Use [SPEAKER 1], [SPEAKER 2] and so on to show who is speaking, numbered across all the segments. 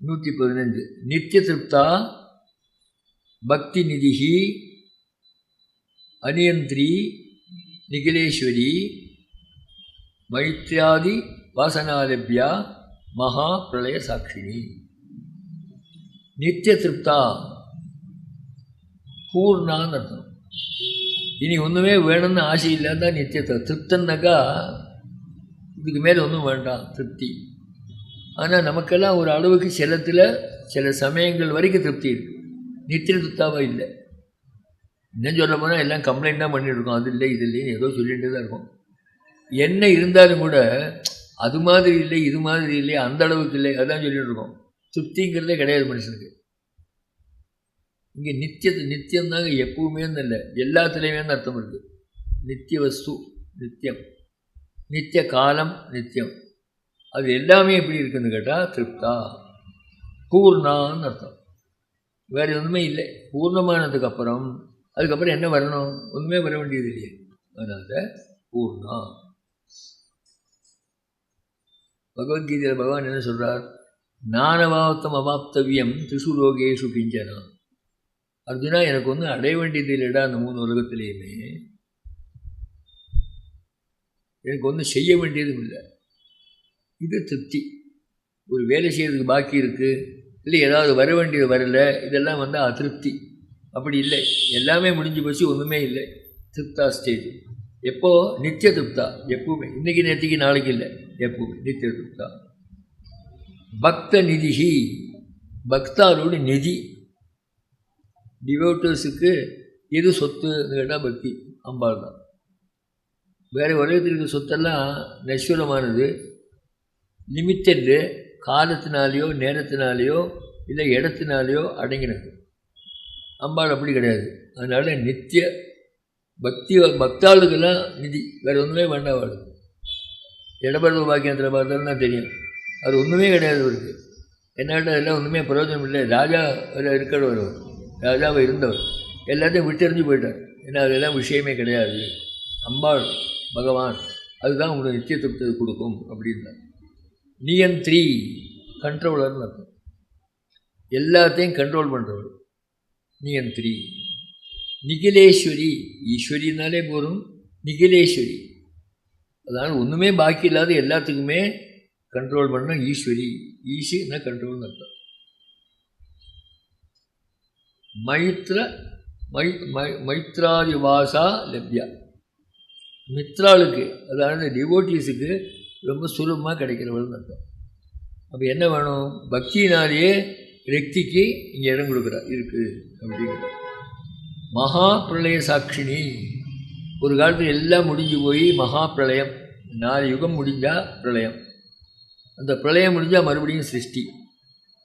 [SPEAKER 1] நூற்றி பதினஞ்சு நித்திய திருப்தா பக்தி நிதிஹி அனியந்திரி நிகிலேஸ்வரி மைத்ரியாதி வாசனாலபியா மகா பிரளய சாட்சினி நித்திய திருப்தா பூர்ணான்னு அர்த்தம். இனி ஒன்றுமே வேணும்னு ஆசை இல்லாத நித்திய திருப்தன்னாக்கா இதுக்கு மேலே ஒன்றும் வேண்டாம். திருப்தி. ஆனால் நமக்கெல்லாம் ஒரு அளவுக்கு சிலத்தில் சில சமயங்கள் வரைக்கும் திருப்தி இருக்குது நித்திய திருப்தாவாக இல்லை. என்ன சொல்ல போனால் எல்லாம் கம்ப்ளைண்ட் தான் பண்ணிட்டு இருக்கோம் அது இல்லை இது இல்லைன்னு ஏதோ சொல்லிகிட்டு தான் இருக்கும். என்ன இருந்தாலும் கூட அது மாதிரி இல்லை இது மாதிரி இல்லை அந்த அளவுக்கு இல்லை. அதான் சொல்லிகிட்டு இருக்கோம் திருப்திங்கிறதே கிடையாது மனுஷனுக்கு. இங்கே நித்திய நித்தியம்தாங்க எப்பவுமே இல்லை. எல்லாத்துலேயுமே அர்த்தம் இருக்குது நித்திய வஸ்து நித்தியம். நித்திய காலம் நித்தியம். அது எல்லாமே எப்படி இருக்குதுன்னு கேட்டால் திருப்தா பூர்ணான்னு அர்த்தம். வேறு ஒன்றுமே இல்லை. பூர்ணமானதுக்கு அப்புறம் அதுக்கப்புறம் என்ன வரணும்? ஒன்றுமே வர வேண்டியது இல்லையே. அதனால் பூர்ணா. பகவத்கீதையில் பகவான் என்ன சொல்கிறார் நானவாத்தம் அவாப்தவியம் திசு லோகேஷு கிஞ்சனா. அர்ஜுனா எனக்கு ஒன்றும் அடைய வேண்டியது இல்லைடா அந்த மூணு உலகத்திலேயுமே. எனக்கு ஒன்றும் செய்ய வேண்டியதும் இல்லை. இது திருப்தி. ஒரு வேலை செய்கிறதுக்கு பாக்கி இருக்குது இல்லை ஏதாவது வர வேண்டியது வரல இதெல்லாம் வந்து அதிருப்தி. அப்படி இல்லை. எல்லாமே முடிஞ்சு போச்சு ஒன்றுமே இல்லை. திருப்தா ஸ்டேஜ் எப்போ? நித்திய திருப்தா எப்பவுமே. இன்றைக்கி நேற்றுக்கு நாளைக்கு இல்லை. எப்பவுமே நித்திய திருப்தா. பக்த நிதிஹி பக்தாரோட நிதி. டிவோட்டர்ஸுக்கு எது சொத்துன்னு கேட்டால் பக்தி அம்பாள் தான். வேறு உலகத்தில் இருக்கிற சொத்தெல்லாம் நஸ்வரமானது லிமிட்டடு காலத்தினாலேயோ நேரத்தினாலேயோ இல்லை இடத்தினாலேயோ அடங்கினது. அம்பாள் அப்படி கிடையாது. அதனால் நித்திய பக்தி பக்தாளுக்கெல்லாம் நிதி. வேறு ஒன்றுமே வேண்டாம் அவளுக்கு. இடபர்வ பாக்கியத்தில் பார்த்தாலும் தான் தெரியும். அது ஒன்றுமே கிடையாது அவருக்கு என்னாட்ட அதெல்லாம் ஒன்றுமே பிரயோஜனம் இல்லை. ராஜா இருக்கிறவர் ராஜாவை இருந்தவர். எல்லாத்தையும் விட்டெறிஞ்சு போயிட்டார். ஏன்னா அதெல்லாம் விஷயமே கிடையாது. அம்பாள் பகவான் அதுதான் உங்களுக்கு நித்திய திருப்தி கொடுக்கும் அப்படின்னார் நியந்திரி கண்ட்ரோலர்னு அர்த்தம் எல்லாத்தையும் கண்ட்ரோல் பண்ணுறவர் நியந்திரி. நிகிலேஸ்வரி ஈஸ்வரினாலே போதும். நிகிலேஸ்வரி. அதனால் ஒன்றுமே பாக்கி இல்லாத எல்லாத்துக்குமே கண்ட்ரோல் பண்ண ஈஸ்வரி. ஈஸ்வரினா கண்ட்ரோல்னு அர்த்தம். மைத்ர மை மை மைத்ராதிவாசா லப்யா. மித்ராளுக்கு அதாவது டிவோட்டீஸுக்கு ரொம்ப சுலபமாக கிடைக்கிறவள்னு அர்த்தம். அப்போ என்ன வேணும்? பக்தியினாலேயே ரெக்திக்கு இங்கே இடம் கொடுக்குறா இருக்குது அப்படிங்கிற மகா பிரளய சாட்சினி ஒரு காலத்தில் எல்லாம் முடிஞ்சு போய் மகா பிரளயம். நாலு யுகம் முடிஞ்சால் பிரளயம். அந்த பிரளயம் முடிஞ்சால் மறுபடியும் சிருஷ்டி.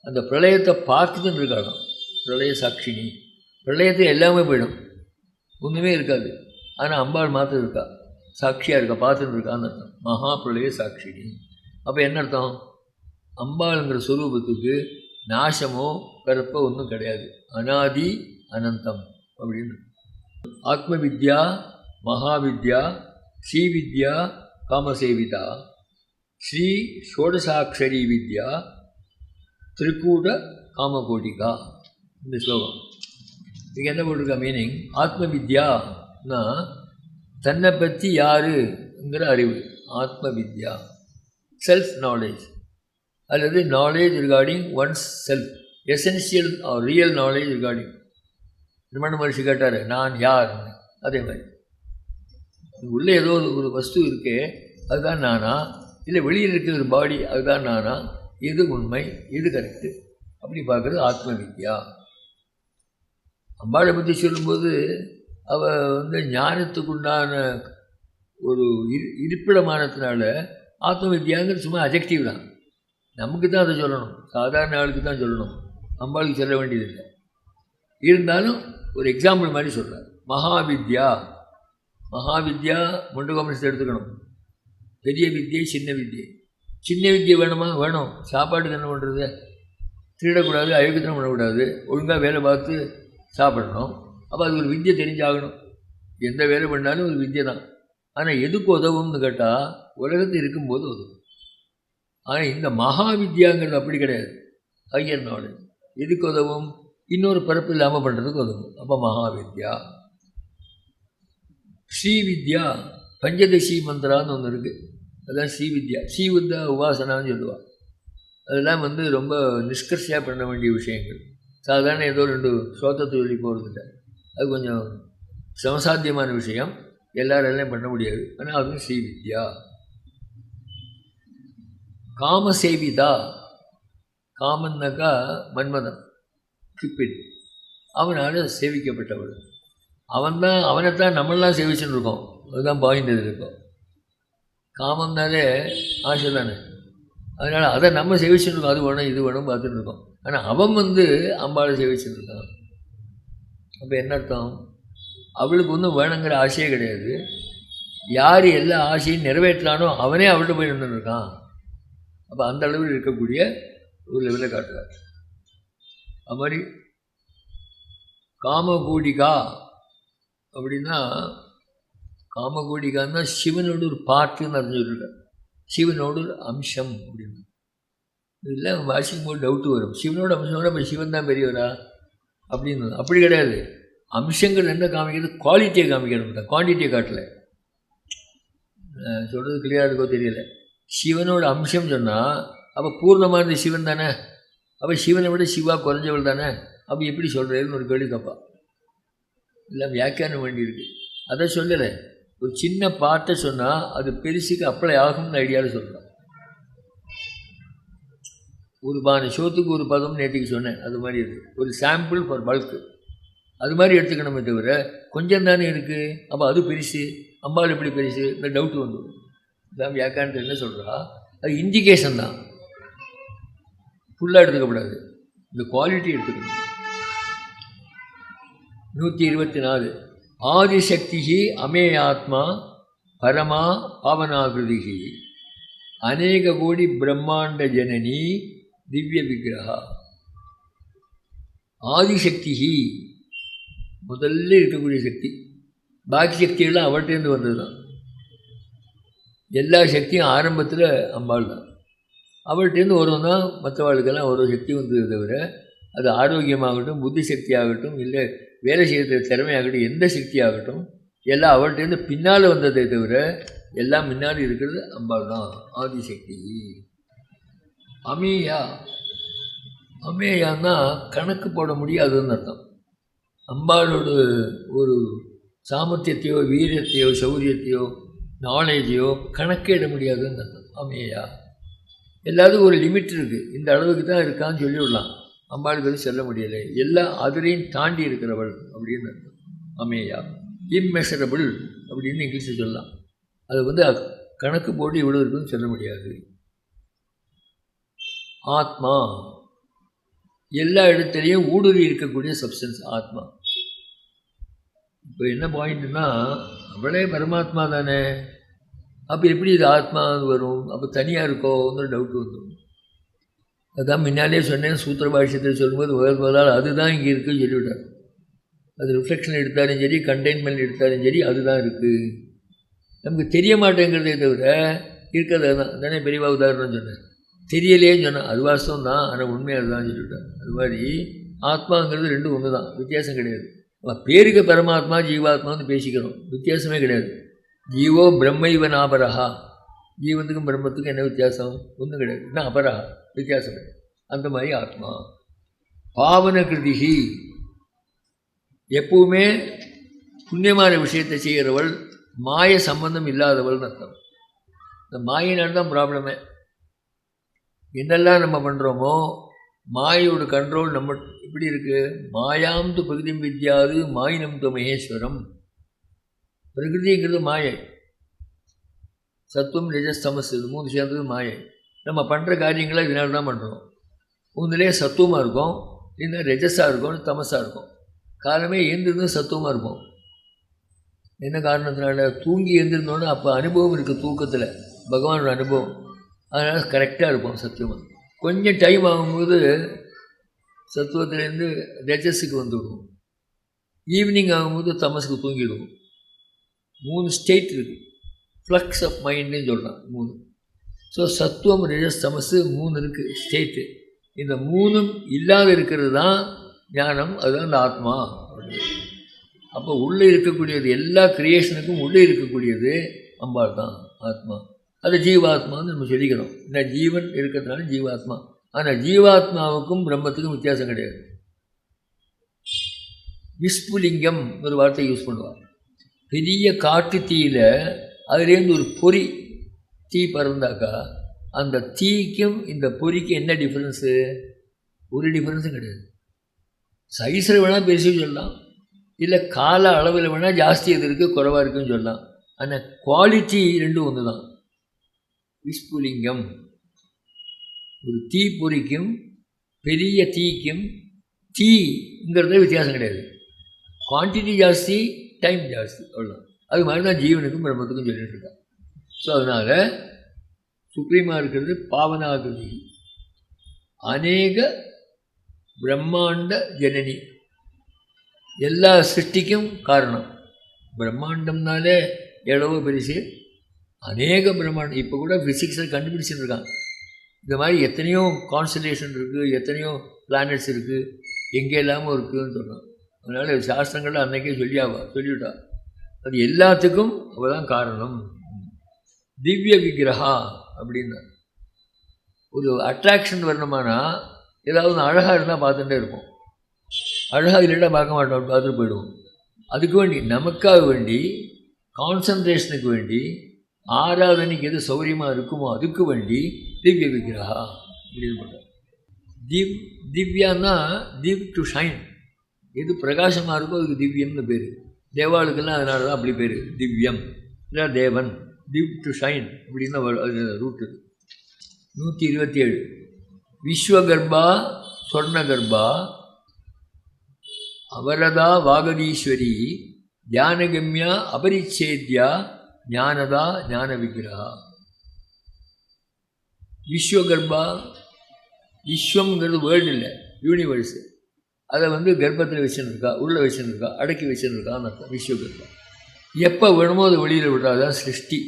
[SPEAKER 1] அந்த பிரளயத்தை பார்த்துட்டு இருக்காளாம் பிரளய சாட்சினி பிரளயத்தை எல்லாமே போயிடும். ஒன்றுமே இருக்காது. ஆனால் அம்பாள் மாத்திரம் இருக்கா? சாட்சியாக இருக்கா? பார்த்துட்டு இருக்கான்னு அர்த்தம். மகாபிரளய சாட்சினி அப்போ என்ன அர்த்தம்? அம்பாளுங்கிற சுரூபத்துக்கு நாசமோ பிறப்போ ஒன்றும் கிடையாது. அனாதி அனந்தம் அப்படின்னு ஆத்ம வித்யா மகாவித்யா ஸ்ரீவித்யா காமசேவிதா. ஸ்ரீ ஷோடசாட்சரி வித்யா திரிகூட காமகோட்டிகா. இந்த ஸ்லோகம். இதுக்கு என்ன போட்டிருக்கா? மீனிங் ஆத்ம வித்யானா தன்னை பற்றி யாருங்கிற அறிவு ஆத்ம வித்யா செல்ஃப் நாலேஜ் அல்லது knowledge regarding ones self essential are real knowledge regarding Ramana Maharshi கேட்டார் நான் யார் அதே மாதிரி. உள்ளே ஏதோ ஒரு வஸ்து இருக்கே அதுதான் நானா? இல்லை வெளியில் இருக்கிற ஒரு பாடி அதுதான் நானா? எது உண்மை? எது கரெக்டு அப்படி பார்க்குறது ஆத்ம வித்யா அம்பாளை பற்றி சொல்லும்போது அவள் வந்து ஞானத்துக்குண்டான ஒரு இரு இருப்பிடமானதுனால ஆத்ம வித்யாங்கிறது சும்மா அஜெக்டிவ் தான். நமக்கு தான் அதை சொல்லணும். சாதாரண ஆளுக்கு தான் சொல்லணும். அம்பாளுக்கு சொல்ல வேண்டியதில்லை. இருந்தாலும் ஒரு எக்ஸாம்பிள் மாதிரி சொல்கிறார் மகாவித்யா. மகாவித்யா முண்டகோமனத்தை எடுத்துக்கணும். பெரிய வித்தியை சின்ன வித்தியை சின்ன வித்தியை வேணுமா? வேணும். சாப்பாட்டுக்கு என்ன பண்ணுறது திருடக்கூடாது அயோக்கியத்தனம் பண்ணக்கூடாது. ஒழுங்காக வேலை பார்த்து சாப்பிடணும். அப்போ அது ஒரு வித்தியை தெரிஞ்சாகணும். எந்த வேலை பண்ணாலும் ஒரு வித்தியை தான். ஆனால் எதுக்கு உதவும்னு கேட்டால் உலகத்தில் இருக்கும்போது உதவும். ஆனால் இந்த மகா வித்யாங்கிறது அப்படி கிடையாது. ஹையர் நாலேஜ் எதுக்கு உதவும்? இன்னொரு பிறப்பு இல்லாமல் பண்ணுறதுக்கு உதவும். அப்போ மகாவித்யா. ஸ்ரீவித்யா பஞ்சதசி மந்திரான்னு ஒன்று இருக்குது அதான் ஸ்ரீவித்யா. ஸ்ரீவித்யா உபாசனான்னு சொல்லுவாள் அதெல்லாம் வந்து ரொம்ப நிஷ்கர்ஷியாக பண்ண வேண்டிய விஷயங்கள். சாதாரண ஏதோ ரெண்டு ஸ்லோகத்தை சொல்லி போகிறதில்ல அது கொஞ்சம் சமசாத்தியமான விஷயம். எல்லாராலையும் பண்ண முடியாது. ஆனால் அதுவும் ஸ்ரீவித்யா காமசேவிதா காமன்னாக்கா மன்மதன் கிப்பிட் அவனால் சேவிக்கப்பட்டவள். அவன் தான் அவனைத்தான் நம்மளாம் சேவிச்சுன்னு இருக்கோம். அதுதான் பாயிண்ட் இது இருக்கும் காமம்னாலே ஆசை தானே. அதனால் அதை நம்ம சேவிச்சுட்டு இருக்கோம். அது வேணும் இது வேணும் பார்த்துட்டு இருக்கோம். ஆனால் அவன் வந்து அம்பாவை சேவிச்சுட்டு இருக்கான். அப்போ என்ன அர்த்தம்? அவளுக்கு ஒன்றும் வேணுங்கிற ஆசையே கிடையாது. யார் எல்லா ஆசையும் நிறைவேற்றலானோ அவனே அவள்கிட்ட போய் நின்று அப்போ அந்த அளவில் இருக்கக்கூடிய ஒரு லெவலில் காட்டுறார். அது மாதிரி காமகூடிகா அப்படின்னா காமகூடிகான்னா சிவனோட ஒரு பாட்டுன்னு அர்த்தம் சொல்லியிருக்கார் சிவனோட ஒரு அம்சம் அப்படின்னு. இல்லை வாசிக்கும் போது டவுட்டு வரும். சிவனோட அம்சமோட இப்போ சிவன் தான் பெரியவரா? அப்படின்னு. அப்படி கிடையாது. அம்சங்கள் என்ன காமிக்கிறது குவாலிட்டியை காமிக்கணும். தான் குவான்டிட்டியை காட்டல. சொல்கிறது கிளியராக இருக்கோ தெரியல. சிவனோட அம்சம் சொன்னால் அப்போ பூர்ணமாக இருந்த சிவன் தானே? அப்போ சிவனை விட சிவா குறைஞ்சவள் தானே? அப்போ எப்படி சொல்கிறதுன்னு ஒரு கேள்வி தப்பா இல்லை வியாக்கியானம் வேண்டியிருக்கு. அதை சொல்லலை. ஒரு சின்ன பாட்டை சொன்னால் அது பெருசுக்கு அப்ளை ஆகும்னு ஐடியாவில் சொல்லலாம் ஒரு பானை சோத்துக்கு ஒரு பதம் நேற்றுக்கு சொன்னேன். அது மாதிரி இருக்குது ஒரு சாம்பிள் ஃபார் பல்க்கு அது மாதிரி எடுத்துக்கணுமே தவிர கொஞ்சம் தானே இருக்குது அப்போ அது பெருசு. அம்பாள் எப்படி பெருசு? இந்த டவுட் வந்துடும் இதான் என்ன சொல்கிறா அது இண்டிகேஷன் தான். ஃபுல்லாக எடுத்துக்கப்படாது. இந்த குவாலிட்டி எடுத்துக்கணும். நூற்றி இருபத்தி நாலு. ஆதிசக்தி அமேயாத்மா பரமா பாவனாகிருதி அநேக கோடி பிரம்மாண்ட ஜனனி திவ்ய விக்கிரகா. ஆதிசக்தி முதல்ல இருக்கக்கூடிய சக்தி. பாக்கி சக்தியெல்லாம் அவள்கிட்டேருந்து வந்தது தான் எல்லா சக்தியும் ஆரம்பத்தில் அம்பாள் தான் அவள்கிட்டேருந்து வரும் தான் மற்றவாளுக்கெல்லாம் ஒரு சக்தி வந்தது தவிர அது ஆரோக்கியமாகட்டும் புத்தி சக்தி ஆகட்டும் இல்லை வேலை செய்கிற திறமையாகட்டும் எந்த சக்தி ஆகட்டும் எல்லாம் அவள்கிட்டேருந்து பின்னால் வந்ததை தவிர எல்லாம் முன்னாடி இருக்கிறது அம்பாள் தான் ஆதிசக்தி. அமேயா. அமேயான்னா கணக்கு போட முடியாதுன்னு அர்த்தம். அம்பாளோட ஒரு சாமர்த்தியத்தையோ வீரியத்தையோ சௌரியத்தையோ நாலேஜையோ கணக்கிட முடியாதுன்னு அர்த்தம். அமேயா. எல்லாத்துக்கும் ஒரு லிமிட் இருக்குது இந்த அளவுக்கு தான் இருக்கான்னு சொல்லிவிடலாம் அம்பாளுக்கு செல்ல முடியலை. எல்லாம் அதிலையும் தாண்டி இருக்கிறவள் அப்படின்னு அர்த்தம். அமேயா. இம்மெஷரபிள் அப்படின்னு இங்கிலீஷில் சொல்லலாம். அது வந்து கணக்கு போட்டு இவ்வளோ இருக்குன்னு சொல்ல முடியாது. ஆத்மா. எல்லா இடத்துலையும் ஊடுருவி இருக்கக்கூடிய சப்ஸ்டன்ஸ் ஆத்மா. இப்போ என்ன பாயிண்ட்னா அவளே பரமாத்மா தானே. அப்போ எப்படி இது ஆத்மா வரும்? அப்போ தனியாக இருக்கோங்கிற டவுட் வந்துடும் அதான் முன்னாலே சொன்னேன் சூத்திர பாஷ்யத்தில் சொல்லும்போது முதல் முதலால் அதுதான் இங்கே இருக்குன்னு சொல்லிவிட்டார். அது ரிஃப்ளெக்ஷன் எடுத்தாலும் சரி கண்டெயின்மெண்ட் எடுத்தாலும் சரி அதுதான் இருக்குது நமக்கு தெரிய மாட்டேங்கிறதே தவிர இருக்கிறது தான் தானே பெரியவா உதாரணம் சொன்னேன் தெரியலையேன்னு சொன்னால் அது வாஸ்தவம் தான். ஆனால் உண்மையாக தான் சொல்லிவிட்டேன் அது மாதிரி ஆத்மாங்கிறது ரெண்டும் ஒன்று தான் வித்தியாசம் கிடையாது. பேருக்கு பரமாத்மா ஜீவாத்மான்னு பேசிக்கிறோம். வித்தியாசமே கிடையாது. ஜீவோ பிரம்மைவன் நாபரஹா. ஜீவனுக்கும் பிரம்மத்துக்கும் என்ன வித்தியாசம்? ஒன்றும் கிடையாது. என்ன அபரஹா வித்தியாசம் கிடையாது. அந்த மாதிரி ஆத்மா. பாவன கிருதிகி எப்பவுமே புண்ணியமான விஷயத்தை செய்கிறவள் மாய சம்பந்தம் இல்லாதவள்னு அர்த்தம். இந்த மாயினால் தான் ப்ராப்ளமே என்னெல்லாம் நம்ம பண்ணுறோமோ மாயோட கண்ட்ரோல் நம்ம எப்படி இருக்குது மாயாம் து பிரகிருதி வித்யாது மாயினம் து மகேஸ்வரம். பிரகிருதிங்கிறது மாயை. சத்துவம் ரஜஸ் தமஸ் இது மூணு சேர்ந்தது மாயை. நம்ம பண்ணுற காரியங்களை இதனால தான் பண்ணுறோம் ஒன்றுலேயே சத்துவமாக இருக்கும். இல்லை ரஜஸாக இருக்கும் தமஸாக இருக்கும். காலமே எழுந்திருந்தும் சத்துவமாக இருக்கும். என்ன காரணத்தினால? தூங்கி எழுந்திருந்தோன்னு அப்போ அனுபவம் இருக்குது தூக்கத்தில். பகவானோட அனுபவம். அதனால் கரெக்டாக இருப்போம் சத்துவம். கொஞ்சம் டைம் ஆகும்போது சத்துவத்துலேருந்து ரஜஸுக்கு வந்துவிடுவோம் ஈவினிங் ஆகும்போது தமஸுக்கு தூங்கிடுவோம் மூணு ஸ்டேட் இருக்குது ஃப்ளக்ஸ் ஆஃப் மைண்டுன்னு சொல்கிறான் மூணு. ஸோ சத்துவம் ரஜஸ் தமசு மூணு இருக்குது ஸ்டேட்டு இந்த மூணும் இல்லாத இருக்கிறது தான் ஞானம் அதுதான் இந்த ஆத்மா. அப்போ உள்ளே இருக்கக்கூடியது எல்லா கிரியேஷனுக்கும் உள்ளே இருக்கக்கூடியது அம்பாள் தான் ஆத்மா. அது ஜீவாத்மான்னு நம்ம சொல்லிக்கிறோம். இந்த ஜீவன் இருக்கிறதுனால ஜீவாத்மா. ஆனால் ஜீவாத்மாவுக்கும் பிரம்மத்துக்கும் வித்தியாசம் கிடையாது. விஸ்புலிங்கம் ஒரு வார்த்தை யூஸ் பண்ணுவார் பெரிய காட்டு தீயில் அதுலேருந்து ஒரு பொறி தீ பறந்தாக்கா அந்த தீக்கும் இந்த பொறிக்கு என்ன டிஃப்ரென்ஸு ஒரு டிஃப்ரென்ஸும் கிடையாது. சைஸில் வேணால் பெருசு சொல்லலாம். இல்லை கால அளவில் வேணால் ஜாஸ்தி எது இருக்குது குறைவாக இருக்குன்னு சொல்லலாம். ஆனால் குவாலிட்டி ரெண்டும் ஒன்று தான் விஸ்புலிங்கம் ஒரு தீ பொறிக்கும் பெரிய தீக்கும் தீங்கிறத வித்தியாசம் கிடையாது. குவான்டிட்டி ஜாஸ்தி டைம் ஜாஸ்தி அவ்வளோ அது மாதிரி தான் ஜீவனுக்கும் பிரம்மத்துக்கும் சொல்லிட்டு இருக்கான் ஸோ அதனால் சுப்ரீமாக இருக்கிறது பாவனாகிருதி. அநேக பிரம்மாண்ட ஜனனி. எல்லா சிருஷ்டிக்கும் காரணம். பிரம்மாண்டம்னாலே எவ்வளவோ பெருசு. அநேக பிரம்மாண்டம் இப்போ கூட ஃபிசிக்ஸில் கண்டுபிடிச்சிட்டு இருக்காங்க இந்த மாதிரி எத்தனையோ கான்ஸ்டலேஷன் இருக்குது எத்தனையோ பிளானட்ஸ் இருக்குது எங்கே இல்லாமல் இருக்குதுன்னு சொன்னான் அதனால் சாஸ்திரங்கள் அன்றைக்கே சொல்லியாவா சொல்லிவிட்டா. அது எல்லாத்துக்கும் அவள் தான் காரணம். திவ்ய விக்கிரகா அப்படின்னா. ஒரு அட்ராக்ஷன் வரணுமானா ஏதாவது அழகாக இருந்தால் பார்த்துட்டே இருப்போம். அழகாக இல்லைன்னா பார்க்க மாட்டோம் பார்த்துட்டு போயிடுவோம். அதுக்கு வேண்டி நமக்காக வேண்டி கான்சன்ட்ரேஷனுக்கு வேண்டி ஆராதனைக்கு எது சௌரியமாக இருக்குமோ அதுக்கு வேண்டி திவ்ய விக்கிரகா அப்படின்னு பண்ணுறார் திவ் திவ்யான்னா திவ் டு ஷைன் எது பிரகாசமாக இருக்கோ அதுக்கு திவ்யம்னு பேர். தேவாளுக்கெல்லாம் அதனால தான் அப்படி பேர். திவ்யம். இல்லை தேவன். திவ் டு ஷைன் அப்படின்னு அது ரூட்டு நூற்றி இருபத்தி ஏழு விஸ்வகர்பா சொர்ணகர்பா அவரதா வாகதீஸ்வரி தியானகம்யா அபரிச்சேத்யா ஞானதா ஞான விக்கிரகா விஸ்வகர்பா விஸ்வங்கிறது வேர்ல்டு இல்லை யூனிவர்ஸு அதை வந்து கர்ப்பத்தில் வச்சுருக்கா உள்ளே வச்சுருக்கா அடக்கி வச்சுருக்கான்னு அர்த்தம் விஸ்வகர்பா எப்போ வேணுமோ அது வெளியில் விடுறாதான் சிருஷ்டி.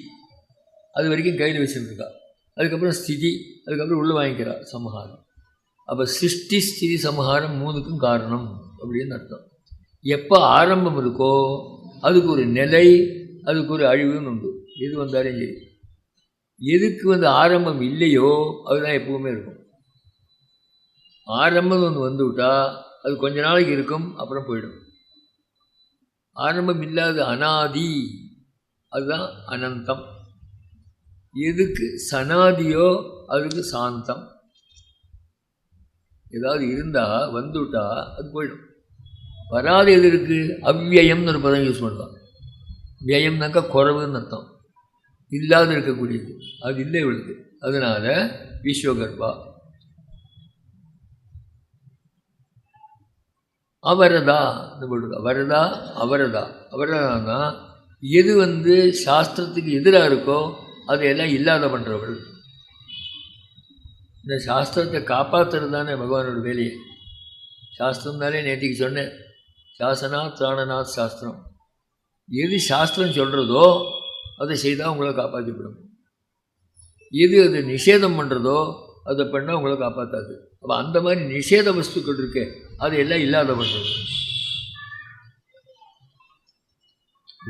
[SPEAKER 1] அது வரைக்கும் கையில் வச்சுருக்கா அதுக்கப்புறம் ஸ்திதி அதுக்கப்புறம் உள்ளே வாங்கிக்கிறா சமஹாரம் அப்போ சிருஷ்டி ஸ்திதி சமஹாரம் மூணுக்கும் காரணம் அப்படின்னு அர்த்தம். எப்போ ஆரம்பம் இருக்கோ அதுக்கு ஒரு நிலை அதுக்கு ஒரு அழிவுன்னு உண்டு. எது வந்தாலும் சரி. எதுக்கு வந்து ஆரம்பம் இல்லையோ அதுதான் எப்பவுமே இருக்கும். ஆரம்பம் ஒன்று வந்து விட்டால் அது கொஞ்ச நாளைக்கு இருக்கும் அப்புறம் போயிடும். ஆரம்பம் இல்லாத அனாதி அதுதான் அனந்தம். எதுக்கு சனாதியோ அதுக்கு சாந்தம். ஏதாவது இருந்தால் வந்துவிட்டா அது போயிடும். வராது எது இருக்குது அவ்வியம்னு ஒரு பதம் யூஸ் பண்ணலாம் வியம்னாக்கா குறவுன்னு அர்த்தம். இல்லாத இருக்கக்கூடியது. அது இல்லை இவளுக்கு. அதனால விஸ்வகர்பா அவரதா? போட்டிருக்கா வரதா அவரதா? அவரதான்னா எது வந்து சாஸ்திரத்துக்கு எதிராக இருக்கோ அதையெல்லாம் இல்லாத பண்ணுறவள் இந்த சாஸ்திரத்தை காப்பாற்றுறது தானே பகவானோட வேலையை. சாஸ்திரம்னாலே நேற்றுக்கு சொன்னேன். சாசனாத் திராணநாத் சாஸ்திரம். எது சாஸ்திரம் சொல்கிறதோ அதை செய்தால் உங்களை காப்பாற்றிவிடும் எது அது நிஷேதம் பண்ணுறதோ அதை பண்ணால் உங்களை காப்பாற்றாது அப்போ அந்த மாதிரி நிஷேத வஸ்துக்கள் இருக்கு அது எல்லாம் இல்லாத பண்ணுறது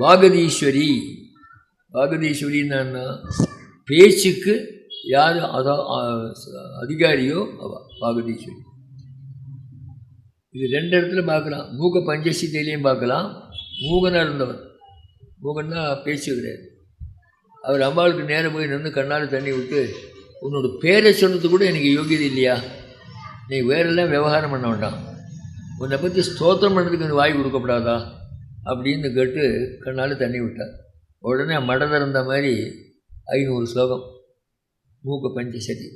[SPEAKER 1] வாகதீஸ்வரி. வாகதீஸ்வரின்னா பேச்சுக்கு யார் அதா அதிகாரியோ அவ வாகதீஸ்வரி. இது ரெண்டு இடத்துல பார்க்கலாம். மூக்க பஞ்சசித்தையிலையும் பார்க்கலாம். மூகனாக இருந்தவர் மூகன்னா பேச்சு கிடையாது. அவர் அம்பாளுக்கு நேரம் போய் நின்று கண்ணால் தண்ணி விட்டு உன்னோட பேரை சொன்னது கூட எனக்கு யோகியது இல்லையா? நீ வேறெல்லாம் விவகாரம் பண்ண வேண்டாம். உன்னை பற்றி ஸ்தோத்திரம் பண்ணுறதுக்கு எனக்கு வாய் கொடுக்கப்படாதா? அப்படின்னு கேட்டு கண்ணால் தண்ணி விட்டார். உடனே மட திறந்த மாதிரி ஐநூறு ஸ்லோகம். மூக்க பஞ்சசதி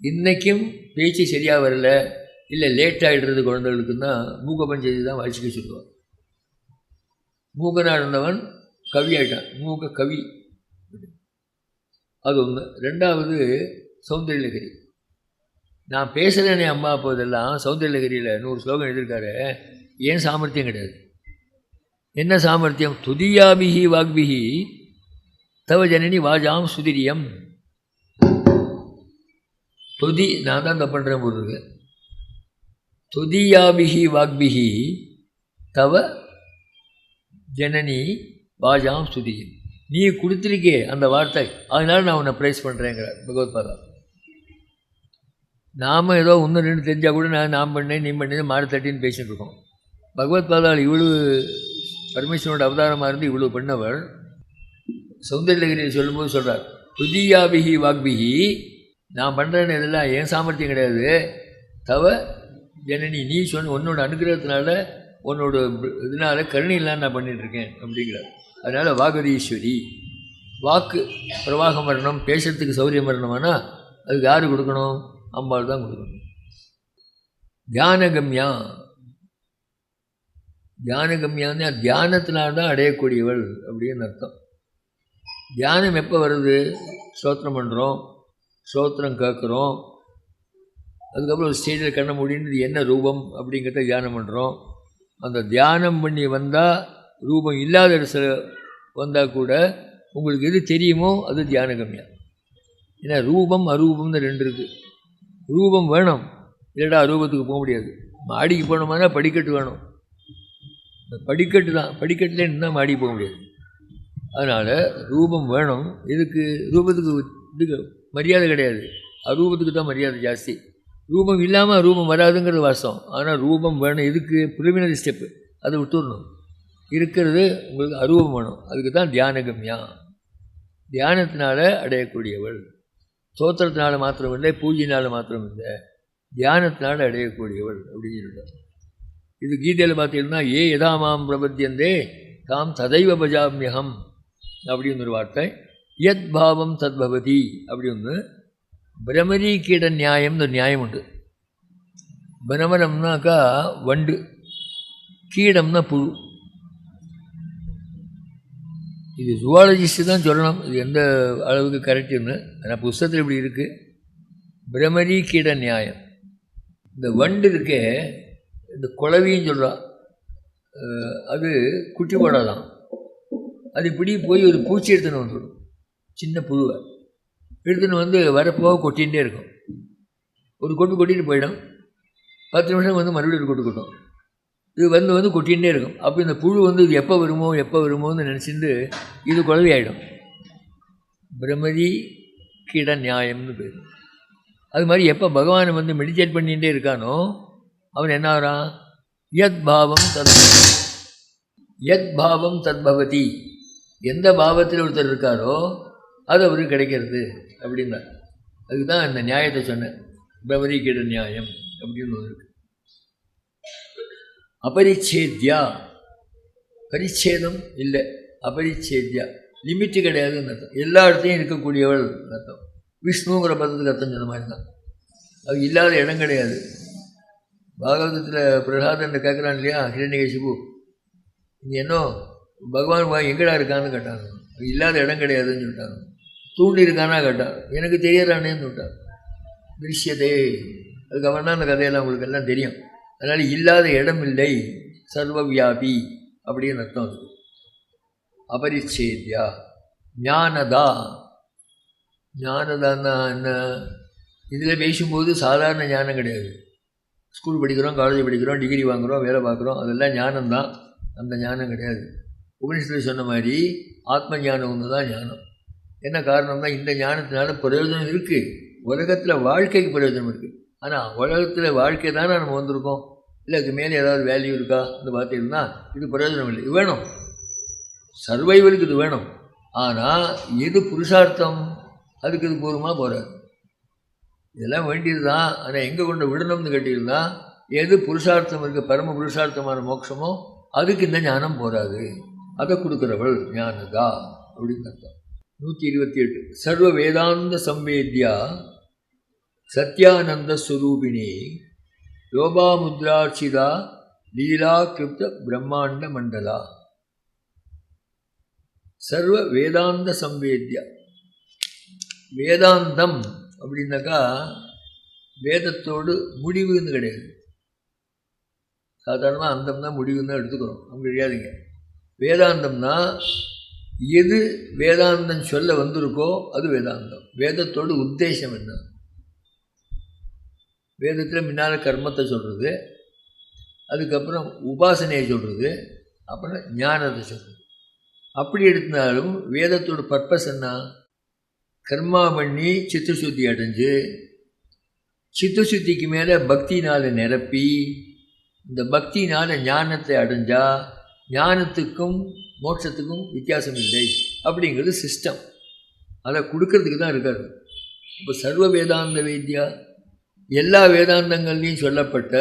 [SPEAKER 1] இன்றைக்கும் பேச்சு சரியாக வரல. இல்லை லேட் ஆகிடுறது குழந்தைகளுக்குன்னா மூக்க பஞ்சதி தான் வாசிக்க சொல்லுவாங்க. மூகனாக இருந்தவன் கவி ஆயிட்டான். மூக கவி. அது ஒன்று ரெண்டாவது சௌந்தரியலகிரி. நான் பேசுகிறேனே அம்மா அப்போதெல்லாம் சௌந்தரியலகிரியில் நூறு ஸ்லோகம் எழுதியிருக்காரு. ஏன் சாமர்த்தியம் கிடையாது? என்ன சாமர்த்தியம்? துதியாபிகி வாக்பிகி தவ ஜனனி வாஜாம் சுதிரியம். துதி நான் தான் தப்பு பண்ணுறேன் போட்டிருக்கேன் துதியாபிகி வாக்பிகி தவ ஜனனி பாஜாம் ஸ்துதி. நீ கொடுத்துருக்கே அந்த வார்த்தை அதனால நான் உன்னை ப்ரைஸ் பண்ணுறேங்கிறார் பகவத்பாதா நாம் ஏதோ ஒன்று ரெண்டு தெரிஞ்சால் கூட நான் நான் பண்ணேன் நீ பண்ணேன் மாறு தட்டின்னு பேசிட்டு இருக்கோம். பகவத்பாதால் இவ்வளவு பரமேஸ்வரனோட அவதாரமாக இருந்து இவ்வளவு பண்ணவர். சௌந்தர்யகிரியை சொல்லும்போது சொல்கிறார் துதியாபிகி வாக்பிகி நான் பண்ணுறேன்னு இதெல்லாம் என் சாமர்த்தியம் கிடையாது. தவ ஜனனி நீ சொன்ன உன்னோட அனுகிரகத்தினால உன்னோட இதனால கருணையெல்லாம் நான் பண்ணிகிட்ருக்கேன் அப்படிங்கிறார். அதனால் வாகரீஸ்வரி வாக்கு பிரவாகம் வரணும் பேசுறதுக்கு சௌரியம் வரணுமானா அதுக்கு யார் கொடுக்கணும்? அம்பாள் தான் கொடுக்கணும். தியானகம்யா. தியானகம்யான்னு தியானத்தினால்தான் அடையக்கூடியவள் அப்படின்னு அர்த்தம். தியானம் எப்போ வருது? ஸ்தோத்திரம் பண்ணுறோம் ஸ்தோத்திரம் கேட்குறோம் அதுக்கப்புறம் ஒரு ஸ்டேஜில் கண்ண முடியுது என்ன ரூபம் அப்படிங்கிறத தியானம் பண்ணுறோம் அந்த தியானம் பண்ணி வந்தால் ரூபம் இல்லாத இடத்துல வந்தால் கூட உங்களுக்கு எது தெரியுமோ அது தியானகம்யம் ஏன்னா ரூபம் அரூபம்னு ரெண்டு இருக்குது ரூபம் வேணும். இல்லைடா அரூபத்துக்கு போக முடியாது. மாடிக்கு போனோம்னா படிக்கட்டு வேணும். இந்த படிக்கட்டு தான். படிக்கட்டில் நின்னால் மாடி போக முடியாது. அதனால் ரூபம் வேணும். இதுக்கு ரூபத்துக்கு இதுக்கு மரியாதை கிடையாது. அரூபத்துக்கு தான் மரியாதை ஜாஸ்தி. ரூபம் இல்லாமல் ரூபம் வராதுங்கிறது வாசம் ஆனால் ரூபம் வேணும். இதுக்கு ப்ரிலிமினரி ஸ்டெப்பு அதை விட்டுடணும் இருக்கிறது உங்களுக்கு அரூபம் வேணும். அதுக்கு தான் தியானகம்யா. தியானத்தினால அடையக்கூடியவள். சோத்திரத்தினால மாத்திரம் இல்லை பூஜையினால் மாத்திரம் இல்லை தியானத்தினால அடையக்கூடியவள் அப்படின்னு சொல்லிட்டார் இது கீதையில் பார்த்தீங்கன்னா ஏ யதாமாம் பிரபத்தியந்தே தாம் ததைவ பஜாமியகம் அப்படின்னு ஒரு வார்த்தை. யத் பாவம் தத்பவதி அப்படின்னு ஒன்று பிரமரி கீட நியாயம்னு ஒரு நியாயம் உண்டு பிரமரம்னாக்கா வண்டு கீடம்னா புழு. இது ஜுவாலஜிஸ்ட்டு தான் சொல்லணும். இது எந்த அளவுக்கு கரெக்டுன்னு ஆனால் புஸ்தகத்தில் இப்படி இருக்குது பிரமரி கீட நியாயம் இந்த வண்டு இருக்கே இந்த குளவின்னு சொல்கிறான் அது குட்டி போடாதான் அது இப்படி போய் ஒரு பூச்சி எடுத்துன்னு வந்துடும். சின்ன புழுவை. எடுத்துன்னு வந்து வரப்போக கொட்டிகிட்டே இருக்கும். ஒரு கொட்டு கொட்டிட்டு போயிடும். பத்து நிமிஷம் வந்து மறுபடியும் ஒரு கொட்டு கொட்டும். இது வந்து வந்து கொட்டிகிட்டே இருக்கும். அப்போ இந்த புழு வந்து இது எப்போ வருமோ எப்போ வருமோன்னு நினச்சிட்டு இது குழவி ஆகிடும் பிரமதி கீட நியாயம்னு பேர். அது மாதிரி எப்போ பகவான் வந்து மெடிடேட் பண்ணிகிட்டே இருக்கானோ அவன் என்ன ஆகிறான்? யத் பாவம் தத் யத் பாவம் தத்பவதி எந்த பாவத்தில் ஒருத்தர் இருக்காரோ அது அவருக்கு கிடைக்கிறது அப்படின்னார் அதுக்கு தான் அந்த நியாயத்தை சொன்னேன். பிரமதி கீட நியாயம் அப்படின்னு ஒன்று இருக்கு. அபரிச்சேத்யா. பரிச்சேதம் இல்லை. அபரிச்சேத்யா. லிமிட்டு கிடையாதுன்னு அர்த்தம். எல்லா இடத்தையும் இருக்கக்கூடியவள் அர்த்தம். விஷ்ணுங்கிற பதத்துக்கு அர்த்தம் சொன்ன மாதிரி தான். அது இல்லாத இடம் கிடையாது. பாகவதத்தில் பிரசாதன் கேட்குறான் இல்லையா? ஹிரண்யகசிபு. நீ என்ன? பகவான் எங்கடா இருக்கான்னு கேட்டாங்க. இல்லாத இடம் கிடையாதுன்னு சொல்லிட்டாங்க. தூண்டியிருக்கானா கேட்டார் எனக்கு தெரியறானேன்னு விட்டார் திருஷ்யதே அதுக்கப்புறம் தான் அந்த கதையெல்லாம் உங்களுக்கு எல்லாம் தெரியும். அதனால் இல்லாத இடம் இல்லை. சர்வவியாபி. அப்படின்னு அர்த்தம் அது. அபரிச்சேத்யா ஞானதா. ஞானதான்னா என்ன? இதில் பேசும்போது சாதாரண ஞானம் கிடையாது. ஸ்கூல் படிக்கிறோம் காலேஜ் படிக்கிறோம் டிகிரி வாங்குகிறோம் வேலை பார்க்குறோம் அதெல்லாம் ஞானம்தான். அந்த ஞானம் கிடையாது. உபனிஷத்தில் சொன்ன மாதிரி ஆத்ம ஞானம் ஒன்று தான் ஞானம். என்ன காரணம்னா இந்த ஞானத்தினால பிரயோஜனம் இருக்குது உலகத்தில் வாழ்க்கைக்கு பிரயோஜனம் இருக்குது ஆனால் உலகத்தில் வாழ்க்கை தானே நம்ம வந்திருக்கோம். இல்லை அதுக்கு மேலே ஏதாவது வேல்யூ இருக்கா? இது பார்த்தீங்கன்னா இது பிரயோஜனம் இல்லை. இது வேணும். சர்வைவலுக்கு இது வேணும். ஆனால் எது புருஷார்த்தம்? அதுக்கு இது பூர்வமாக போகிறார் இதெல்லாம் வேண்டியது தான் ஆனால் எங்கே கொண்டு விடணும்னு கேட்டிங்கன்னா எது புருஷார்த்தம் இருக்குது பரம புருஷார்த்தமான மோட்சமோ அதுக்கு இந்த ஞானம் போகாது அதை கொடுக்குறவள் ஞானதா? அப்படின்னு அர்த்தம். நூற்றி இருபத்தி எட்டு. சர்வ வேதாந்த சம்வேத்யா சத்யானந்த ஸ்வரூபிணி யோபாமுத்ராட்சிதா லீலா கிருப்த பிரம்மாண்ட மண்டலா. சர்வ வேதாந்த சம்வேத்யா. வேதாந்தம் அப்படின்னாக்கா வேதத்தோடு முடிவுன்னு கிடையாது. சாதாரணமாக அந்தம் தான் முடிவுன்னு தான் எடுத்துக்கிறோம். அப்படி கிடையாதுங்க வேதாந்தம்னா எது வேதாந்தம் சொல்ல வந்திருக்கோ அது வேதாந்தம். வேதத்தோட உத்தேசம் என்ன? வேதத்தில் முன்னால் கர்மத்தை சொல்கிறது அதுக்கப்புறம் உபாசனையை சொல்கிறது அப்புறம் ஞானத்தை சொல்கிறது அப்படி எடுத்தாலும் வேதத்தோட பர்பஸ் என்ன? கர்மா பண்ணி சித்தசுத்தி அடைஞ்சு சித்தசுத்திக்கு மேலே பக்தினால் நிரப்பி இந்த பக்தினால் ஞானத்தை அடைஞ்சால் ஞானத்துக்கும் மோட்சத்துக்கும் வித்தியாசம் இல்லை அப்படிங்கிறது சிஸ்டம் அதை கொடுக்கறதுக்கு தான் இருக்காது இப்போ சர்வ வேதாந்த வேத்யா எல்லா வேதாந்தங்கள்லையும் சொல்லப்பட்ட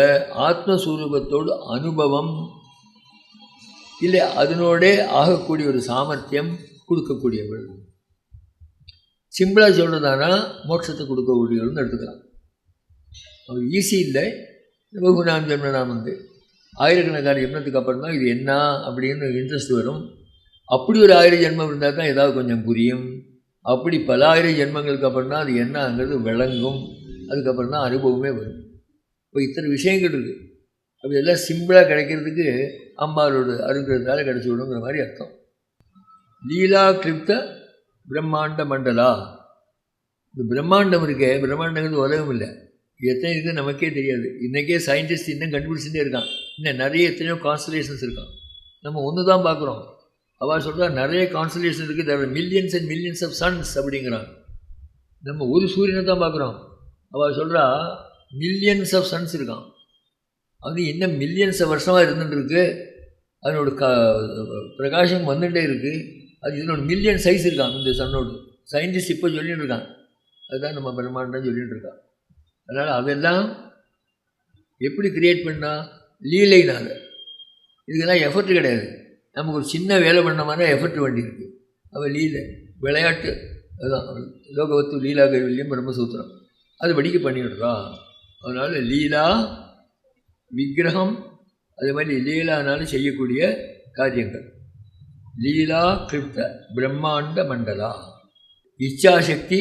[SPEAKER 1] ஆத்மஸ்வரூபத்தோடு அனுபவம் இல்லை அதனோடே ஆகக்கூடிய ஒரு சாமர்த்தியம் கொடுக்கக்கூடியவள். சிம்பிளாக சொல்கிறதானா மோட்சத்தை கொடுக்கக்கூடியவள்னு எடுத்துக்கலாம். அவர் ஈஸி இல்லை. ரகுநாம் ஜென்மநாம் வந்து ஆயிரக்கணக்கான ஜென்மத்துக்கு அப்புறம் தான் இது என்ன அப்படின்னு இன்ட்ரெஸ்ட் வரும். அப்படி ஒரு ஆயிரம் ஜென்மம் இருந்தால் தான் ஏதாவது கொஞ்சம் புரியும். அப்படி பல ஆயிரம் ஜென்மங்களுக்கு அப்புறம் தான் அது என்னங்கிறது விளங்கும். அதுக்கப்புறம் தான் அனுபவமே வரும். இப்போ இத்தனை விஷயங்கள் இருக்குது அப்படி எல்லாம் சிம்பிளாக கிடைக்கிறதுக்கு அம்பாளோட அருங்கிறதுனால கிடச்சி விடுங்கிற மாதிரி அர்த்தம். லீலா கிருப்த பிரம்மாண்ட மண்டலா. இந்த பிரம்மாண்டம் இருக்கே பிரம்மாண்டங்கிறது உலகம் இல்லை எத்தனை இருக்குது நமக்கே தெரியாது. இன்றைக்கே சயின்டிஸ்ட் இன்னும் கண்டுபிடிச்சுட்டே இருக்கான். இன்னும் நிறைய எத்தனையோ கான்ஸ்டலேஷன்ஸ் இருக்கான். நம்ம ஒன்று தான் பார்க்குறோம். அவள் சொல்கிறா நிறைய கான்ஸ்டலேஷன் இருக்குது there millions and millions of suns அப்படிங்கிறான். நம்ம ஒரு சூரியனை தான் பார்க்குறோம். அவள் சொல்கிறா மில்லியன்ஸ் ஆஃப் சன்ஸ் இருக்கான். அது என்ன மில்லியன்ஸ் வருஷமாக இருந்துட்டு இருக்கு? அதனோட க பிரகாஷம் வந்துகிட்டே இருக்குது அது இதனோட மில்லியன் சைஸ் இருக்கான் இந்த சன்னோடு சயின்டிஸ்ட் இப்போ சொல்லிகிட்டு இருக்கான். அதுதான் நம்ம பிரம்மாண்டம் சொல்லிகிட்டு இருக்கான். அதனால் அதெல்லாம் எப்படி கிரியேட் பண்ணால் லீலைனால இதுக்கெல்லாம் எஃபர்ட் கிடையாது. நமக்கு ஒரு சின்ன வேலை பண்ண மாதிரி எஃபர்ட் வேண்டி இருக்குது அவள் லீலை விளையாட்டு அதுதான். லோகவத்து லீலா கைவல்யம் பிரம்மசூத்திரம் அது படிக்க பண்ணிவிடுறா அதனால் லீலா விக்கிரகம் அதே மாதிரி லீலானாலும் செய்யக்கூடிய காரியங்கள். லீலா கிருப்த பிரம்மாண்ட மண்டலா. இச்சாசக்தி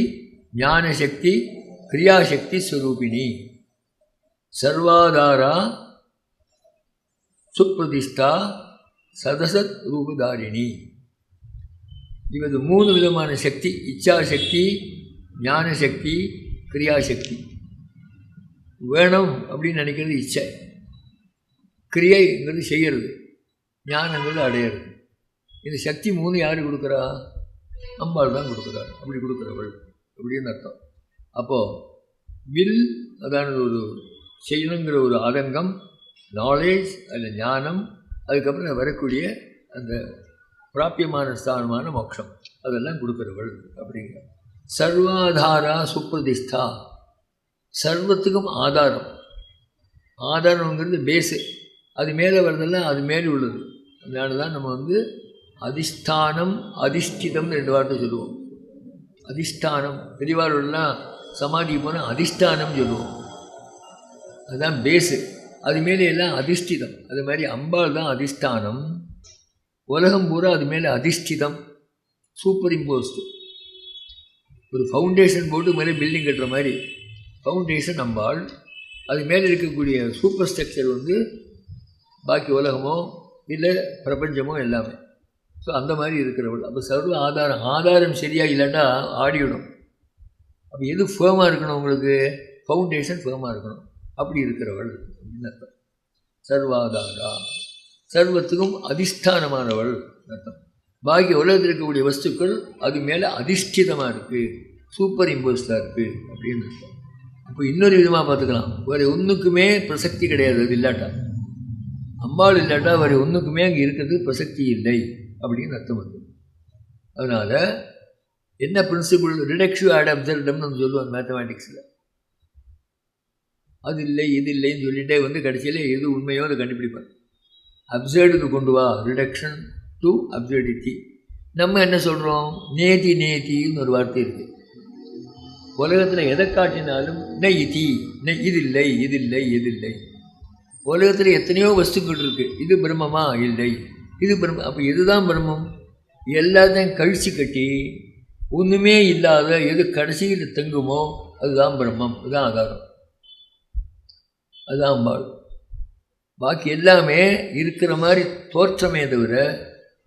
[SPEAKER 1] ஞானசக்தி கிரியாசக்தி ஸ்வரூபிணி சர்வாதாரா சுப்பிரதிஷ்டா சதசத் ரூபதாரிணி. இவது மூணு விதமான சக்தி இச்சாசக்தி ஞானசக்தி கிரியாசக்தி. வேணும் அப்படின்னு நினைக்கிறது இச்சை. கிரியைங்கிறது செய்கிறது ஞானங்கிறது அடையிறது. இந்த சக்தி மூணு யார் கொடுக்குறா? அம்பாள் தான் கொடுக்குறார் அப்படி கொடுக்குறவள் அப்படின்னு அர்த்தம். அப்போது வில் அதானது ஒரு செய்யணுங்கிற ஒரு ஆதங்கம் நாலேஜ் அதில் ஞானம் அதுக்கப்புறம் வரக்கூடிய அந்த பிராப்பியமான ஸ்தானமான மோட்சம். அதெல்லாம் கொடுக்குறவள் அப்படிங்கிற. சர்வாதாரா சுப்பிரதிஷ்டா சர்வத்துக்கும் ஆதாரம். ஆதாரங்கிறது பேஸு அது மேலே வர்றதெல்லாம் அது மேலே உள்ளது. அதனால தான் நம்ம வந்து அதிஷ்டானம் அதிஷ்டிதம்னு ரெண்டு வார்த்தை சொல்லுவோம். அதிஷ்டானம் பெரியவாளோடலாம் சமாதி போனால் அதிஷ்டானம் சொல்லுவோம். அதுதான் பேஸு அது மேலே எல்லாம் அதிஷ்டிதம். அது மாதிரி அம்பாள் தான் அதிஷ்டானம். உலகம் பூரா அது மேலே அதிஷ்டிதம். சூப்பர் இம்போஸ்டு ஒரு ஃபவுண்டேஷன் போட்டு மேலே பில்டிங் கட்டுற மாதிரி. ஃபவுண்டேஷன் அம்பாள். அது மேலே இருக்கக்கூடிய சூப்பர் ஸ்ட்ரக்சர் வந்து பாக்கி உலகமோ இல்லை பிரபஞ்சமோ எல்லாமே. ஸோ அந்த மாதிரி இருக்கிறவள். அப்போ சர்வ ஆதாரம் ஆதாரம் சரியாக இல்லைன்னா ஆடிவிடும் அப்போ எது ஃபேமாக இருக்கணும் உங்களுக்கு? ஃபவுண்டேஷன் ஃபேமாக இருக்கணும். அப்படி இருக்கிறவள் அப்படின்னு அர்த்தம். சர்வாதாரா சர்வத்துக்கும் அதிஷ்டானமானவள் அர்த்தம். பாக்கி உலகத்தில் இருக்கக்கூடிய வஸ்துக்கள் அது மேலே அதிஷ்டிதமாக இருக்குது சூப்பர் இம்போஸ்டாக இருக்குது அப்படின்னு அர்த்தம். அப்போ இன்னொரு விதமாக பார்த்துக்கலாம். வேறு ஒன்றுக்குமே பிரசக்தி கிடையாது அது இல்லாட்டா. அம்பாள் இல்லாட்டா வேறு ஒன்றுக்குமே அங்கே இருக்கிறது பிரசக்தி இல்லை அப்படின்னு அர்த்தம் வந்து அதனால் என்ன பிரின்சிபிள் ரிடக்ஷிவ் ஆட் அப்சர்டம்னு சொல்லுவாங்க மேத்தமேட்டிக்ஸில் அது இல்லை இது இல்லைன்னு சொல்லிட்டே வந்து கடைசியில் எது உண்மையோ அதை கண்டுபிடிப்பார் அப்சர்டுக்கு கொண்டு வா. ரிடக்ஷன் டு அப்சர்டிட்டி நம்ம என்ன சொல்கிறோம் நேதி நேத்தின்னு ஒரு வார்த்தை இருக்குது உலகத்தில் எதை காட்டினாலும் நெய் தீ நெய் இது இல்லை இது இல்லை இது இல்லை. உலகத்தில் எத்தனையோ வஸ்துக்கள் இருக்குது இது பிரம்மமா? இல்லை. இது பிரம்ம அப்போ இதுதான் பிரம்மம்? எல்லாத்தையும் கழிச்சு கட்டி ஒன்றுமே இல்லாத எது கடைசியில் தங்குமோ அதுதான் பிரம்மம் அதுதான் ஆதாரம். அதுதான் அம்பாள் பாக்கி எல்லாமே இருக்கிற மாதிரி தோற்றமே தவிர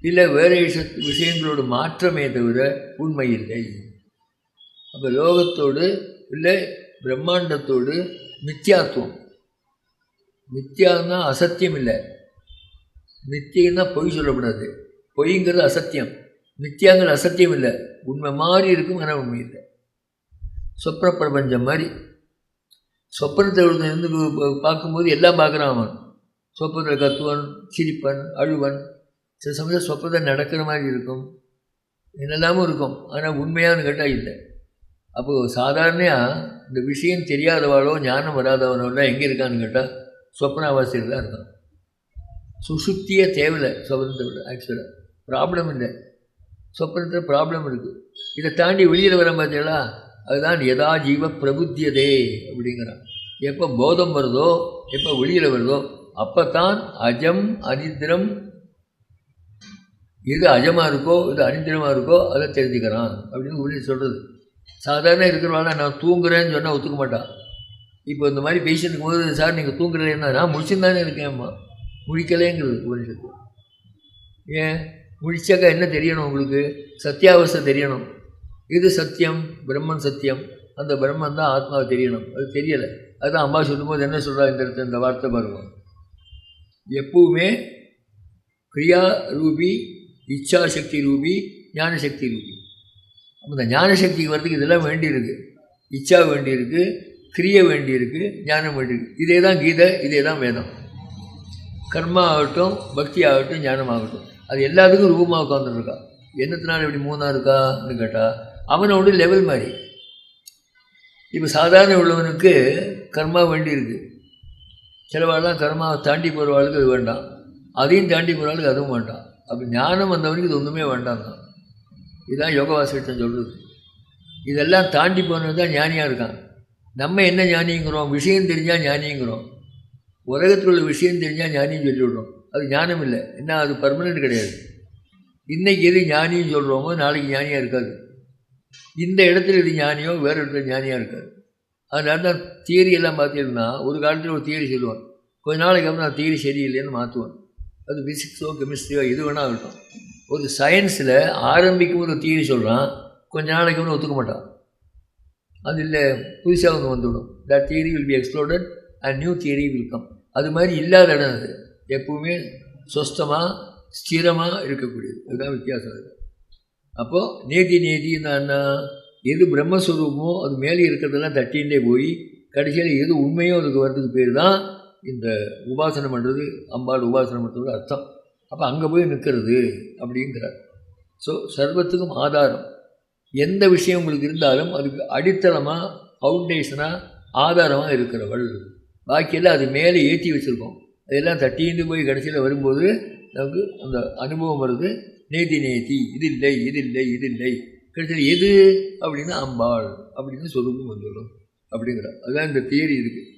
[SPEAKER 1] இல்லை வேறு விஷ விஷயங்களோட மாற்றமே தவிர உண்மை இல்லை அப்போ லோகத்தோடு இல்லை பிரம்மாண்டத்தோடு மித்தியாத்துவம். மித்தியான்னா அசத்தியம் இல்லை. மித்தியன்னா பொய் சொல்லக்கூடாது பொய்ங்கிறது அசத்தியம். மித்தியாங்கிறது அசத்தியம் இல்லை. உண்மை மாதிரி இருக்கும் ஆனால் உண்மை இல்லை. சொப்ன பிரபஞ்சம் மாதிரி. சொப்பனத்தை இருந்து பார்க்கும்போது எல்லாம் பார்க்குறான் அவன். சொப்பனத்தில் கத்துவன் சிரிப்பன் அழுவன். சில சமயம் சொப்பனத்தில் நடக்கிற மாதிரி இருக்கும். என்னெல்லாமும் இருக்கும். ஆனால் உண்மையானு கேட்டால் இல்லை. அப்போது சாதாரணையாக இந்த விஷயம் தெரியாதவாளோ ஞானம் வராதவனோலாம் எங்கே இருக்கான்னு கேட்டால் சொப்னாவாசியில் தான் இருக்கான். சுசுத்தியே தேவையில்லை சொப்பனத்தை விட ஆக்சுவலாக ப்ராப்ளம் இல்லை. சொப்பனத்தில் ப்ராப்ளம் இருக்குது இதை தாண்டி வெளியில் வர பார்த்தீங்களா அதுதான் எதா ஜீவ பிரபுத்தியதே அப்படிங்கிறான். எப்போ போதம் வருதோ எப்போ வெளியில் வருதோ அப்போ தான் அஜம் அனித்திரம் எது அஜமாக இருக்கோ இது அனித்திரமாக இருக்கோ அதை தெரிஞ்சுக்கிறான் அப்படின்னு உள்ளே சொல்கிறது சாதாரண இருக்கிறவாள் நான் தூங்குறேன்னு சொன்னால் ஒத்துக்க மாட்டான் இப்போ இந்த மாதிரி பேசிட்டு போது சார் நீங்கள் தூங்குறேன்னா நான் முடிச்சுருந்தானே இருக்கேன்ம்மா முடிக்கலேங்கிறது உபனிஷத்து. ஏன்? முழிச்சாக்கா என்ன தெரியணும் உங்களுக்கு? சத்தியாவஸ்தை தெரியணும். இது சத்தியம்? பிரம்மன் சத்தியம். அந்த பிரம்மன் தான் ஆத்மாவை தெரியணும். அது தெரியலை. அதுதான் அம்மா சொல்லும்போது என்ன சொல்கிறா இந்த இடத்துல இந்த வார்த்தை பாருங்க. எப்பவுமே கிரியா ரூபி இச்சாசக்தி ரூபி ஞானசக்தி ரூபி. அந்த ஞானசக்திக்கு வர்றதுக்கு இதெல்லாம் வேண்டியிருக்கு இச்சா வேண்டியிருக்கு கிரிய வேண்டியிருக்கு ஞானம் வேண்டியிருக்கு இதே தான் கீதை இதே தான் வேதம். கர்மா ஆகட்டும் பக்தி ஆகட்டும் ஞானம் ஆகட்டும். அது எல்லாத்துக்கும் ரூபமாக உட்காந்துருக்கா என்னத்தினால இப்படி மூணாக இருக்கான்னு கேட்டால் அவனோட லெவல் மாதிரி இப்போ சாதாரண உள்ளவனுக்கு கர்மா வேண்டியிருக்கு சிலவாள்லாம் கர்மாவை தாண்டி போகிறவாளுக்கு அது வேண்டாம். அதையும் தாண்டி போகிறவாளுக்கு அதுவும் வேண்டாம். அப்போ ஞானம் வந்தவனுக்கு இது ஒன்றுமே வேண்டாம் தான். இதுதான் யோக சொல்கிறது இதெல்லாம் தாண்டி போனது தான் ஞானியாக இருக்கான். நம்ம என்ன ஞானிங்கிறோம்? விஷயம் தெரிஞ்சால் ஞானிங்கிறோம். உலகத்தில் உள்ள விஷயம் தெரிஞ்சால் ஞானின்னு சொல்லிவிடுறோம். அது ஞானம் இல்லை. என்ன அது பர்மனெண்ட் கிடையாது. இன்றைக்கி எது ஞானின்னு சொல்கிறோமோ நாளைக்கு ஞானியாக இருக்காது. இந்த இடத்துல எது ஞானியோ வேறு இடத்துல ஞானியாக இருக்காது. அதனால தான் தியரி எல்லாம் பார்த்தீங்கன்னா ஒரு காலத்தில் ஒரு தியரி சொல்லுவான். கொஞ்ச நாளைக்கு அப்புறம் நான் தியரி சரியில்லைன்னு மாற்றுவான் அது ஃபிசிக்ஸோ கெமிஸ்ட்ரியோ எது வேணால் இருக்கட்டும். ஒரு சயின்ஸில் ஆரம்பிக்கும் ஒரு தியரி சொல்கிறான் கொஞ்ச நாளைக்கு அப்புறம் ஒத்துக்க மாட்டான். அது இல்லை புதுசாக ஒன்று வந்துவிடும் that theory will be explored and new theory will come அது மாதிரி இல்லாத இடம் அது. எப்பவுமே சொஸ்தமாக ஸ்திரமாக இருக்கக்கூடியது. அதுதான் வித்தியாசம் அது. அப்போது நேதி நேதின்னா என்ன? எது பிரம்மஸ்வரூபமோ அது மேலே இருக்கிறதெல்லாம் தட்டின்றே போய் கடைசியில் எது உண்மையோ அதுக்கு வர்றதுக்கு பேர் தான் இந்த உபாசனம் பண்ணுறது அம்பாள் உபாசனம் பண்ணுறது அர்த்தம். அப்போ அங்கே போய் நிற்கிறது அப்படிங்கிறார். ஸோ சர்வத்துக்கும் ஆதாரம். எந்த விஷயம் உங்களுக்கு இருந்தாலும் அதுக்கு அடித்தளமாக ஃபவுண்டேஷனாக ஆதாரமாக இருக்கிறவள். பாக்கியெல்லாம் அது மேலே ஏற்றி வச்சுருக்கோம். அதெல்லாம் தட்டியிருந்து போய் கடைசியில் வரும்போது நமக்கு அந்த அனுபவம் வருது. நேதி நேதி இது இல்லை இது இல்லை இது இல்லை கடைசியில் எது அப்படின்னா அம்பாள் அப்படின்னு சொல்லுவோம் வந்துடும் அப்படிங்கிற. அதுதான் இந்த தியரி இருக்குது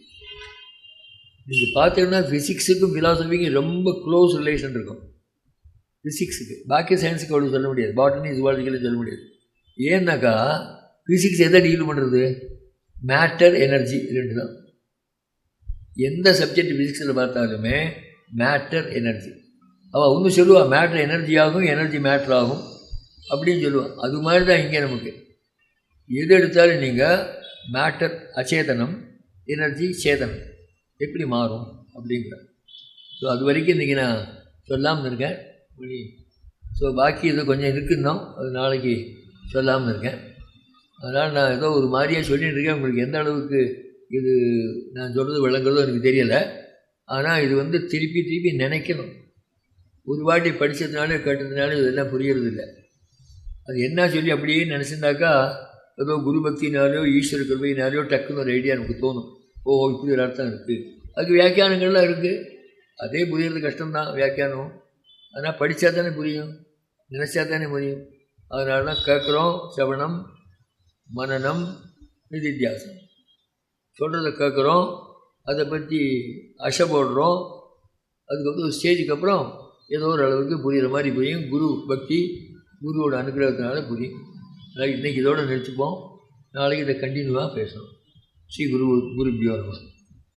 [SPEAKER 1] நீங்கள் பார்த்தீங்கன்னா ஃபிசிக்ஸுக்கும் ஃபிலாசபிக்கும் ரொம்ப க்ளோஸ் ரிலேஷன் இருக்கும். ஃபிசிக்ஸுக்கு பாக்கி சயின்ஸுக்கு அவ்வளோ சொல்ல முடியாது. பாட்டனி ஜுவாலஜிக்கலும் சொல்ல முடியாது. ஏன்னாக்கா ஃபிசிக்ஸ் எதை டீல் பண்ணுறது மேட்டர் எனர்ஜி ரெண்டு தான். எந்த சப்ஜெக்ட் ஃபிசிக்ஸில் பார்த்தாலுமே மேட்டர் எனர்ஜி அவள் ஒன்று சொல்லுவாள் மேட்ரு எனர்ஜி ஆகும் எனர்ஜி மேட்ரு ஆகும் அப்படின்னு சொல்லுவாள் அது மாதிரி தான் இங்கே நமக்கு. எது எடுத்தாலும் நீங்கள் மேட்டர் அச்சேதனம் எனர்ஜி சேதனம். எப்படி மாறும் அப்படிங்கிற. ஸோ அது வரைக்கும் இன்றைக்கி நான் சொல்லாமல் இருக்கேன். ஸோ பாக்கி இது கொஞ்சம் இருக்குன்னோம். அது நாளைக்கு சொல்லாமல் இருக்கேன். அதனால் நான் ஏதோ ஒரு மாதிரியாக சொல்லிட்டு இருக்கேன். உங்களுக்கு எந்த அளவுக்கு இது நான் சொல்கிறது விளங்குறதோ எனக்கு தெரியலை. ஆனால் இது வந்து திருப்பி திருப்பி நினைக்கணும். ஒரு வாட்டி படித்ததுனால கேட்டதுனால இதெல்லாம் புரியறதில்லை. அது என்ன சொல்லி அப்படியே நினச்சிருந்தாக்கா ஏதோ குரு பக்தினாலையோ ஈஸ்வர கிருபையினாலையோ டக்குன்னு ஒரு ஐடியா எனக்கு தோணும். ஓ இப்படி ஒரு அர்த்தம் இருக்குது அதுக்கு வியாக்கியானங்கள்லாம் இருக்குது அதே புரியறது கஷ்டம்தான் வியாக்கியானம். ஆனால் படித்தா தானே புரியும். நினச்சா தானே புரியும். அதனால தான் கேட்குறோம் சவணம் மனநம் நிதித்தியாசம் சொல்கிறத கேட்குறோம் அதை பற்றி அசை போடுறோம். அதுக்கப்புறம் ஒரு ஸ்டேஜுக்கு அப்புறம் ஏதோ ஒரு அளவுக்கு புரிகிற மாதிரி புரியும். குரு பக்தி குருவோட அனுகிரகத்தினால புரியும். அதனால் இன்றைக்கி இதோடு நிறுத்திப்போம். நாளைக்கு இதை கண்டினியூவாக பேசணும். ஸ்ரீ குரு குரு பியோ